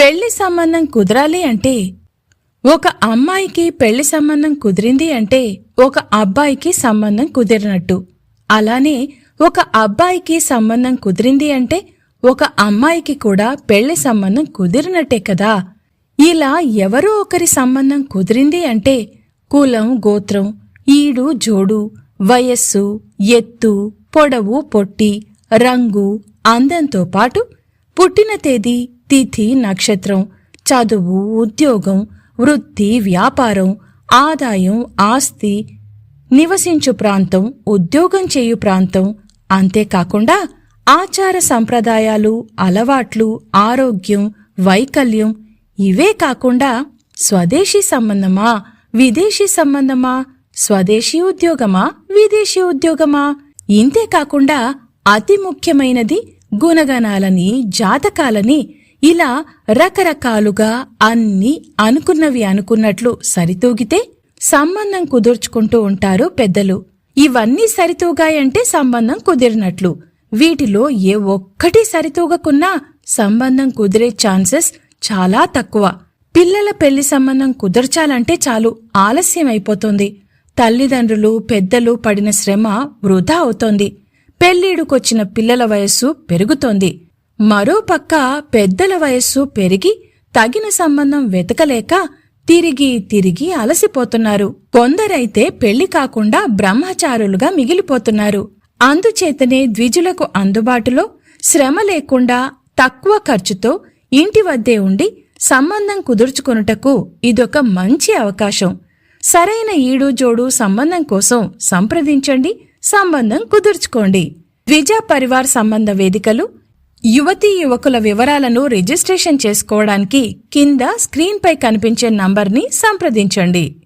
పెళ్ళి సంబంధం కుదరాలి అంటే ఒక అమ్మాయికి పెళ్ళి సంబంధం కుదిరింది అంటే ఒక అబ్బాయికి సంబంధం కుదిరినట్టు. అలానే ఒక అబ్బాయికి సంబంధం కుదిరింది అంటే ఒక అమ్మాయికి కూడా పెళ్ళి సంబంధం కుదిరినట్టే కదా. ఇలా ఎవరో ఒకరి సంబంధం కుదిరింది అంటే కులం గోత్రం ఈడు జోడు వయస్సు ఎత్తు పొడవు పొట్టి రంగు అందంతో పాటు పుట్టిన తేదీ తిథి నక్షత్రం చదువు ఉద్యోగం వృత్తి వ్యాపారం ఆదాయం ఆస్తి నివసించు ప్రాంతం ఉద్యోగం చేయు ప్రాంతం అంతేకాకుండా ఆచార సంప్రదాయాలు అలవాట్లు ఆరోగ్యం వైకల్యం ఇవే కాకుండా స్వదేశీ సంబంధమా విదేశీ సంబంధమా స్వదేశీ ఉద్యోగమా విదేశీ ఉద్యోగమా? ఇంతే కాకుండా అతి ముఖ్యమైనది గుణగణాలని జాతకాలని ఇలా రకరకాలుగా అన్ని అనుకున్నవి అనుకున్నట్లు సరితూగితే సంబంధం కుదుర్చుకుంటూ ఉంటారు పెద్దలు. ఇవన్నీ సరితూగాయంటే సంబంధం కుదిరినట్లు. వీటిలో ఏ ఒక్కటి సరితూగకున్నా సంబంధం కుదిరే ఛాన్సెస్ చాలా తక్కువ. పిల్లల పెళ్ళి సంబంధం కుదర్చాలంటే చాలు ఆలస్యం అయిపోతుంది తల్లిదండ్రులు పెద్దలు పడిన శ్రమ వృధా అవుతోంది. పెళ్ళిడుకొచ్చిన పిల్లల వయస్సు పెరుగుతోంది. మరోపక్క పెద్దల వయస్సు పెరిగి తగిన సంబంధం వెతకలేక తిరిగి తిరిగి అలసిపోతున్నారు. కొందరైతే పెళ్ళి కాకుండా బ్రహ్మచారులుగా మిగిలిపోతున్నారు. అందుచేతనే ద్విజులకు అందుబాటులో శ్రమ లేకుండా తక్కువ ఖర్చుతో ఇంటి వద్దే ఉండి సంబంధం కుదుర్చుకొనుటకు ఇదొక మంచి అవకాశం. సరైన ఈడు జోడు సంబంధం కోసం సంప్రదించండి. సంబంధం కుదుర్చుకోండి. ద్విజ పరివార్ సంబంధ వేదికలు యువతీ యువకుల వివరాలను రిజిస్ట్రేషన్ చేసుకోవడానికి కింద స్క్రీన్పై కనిపించే నంబర్ని సంప్రదించండి.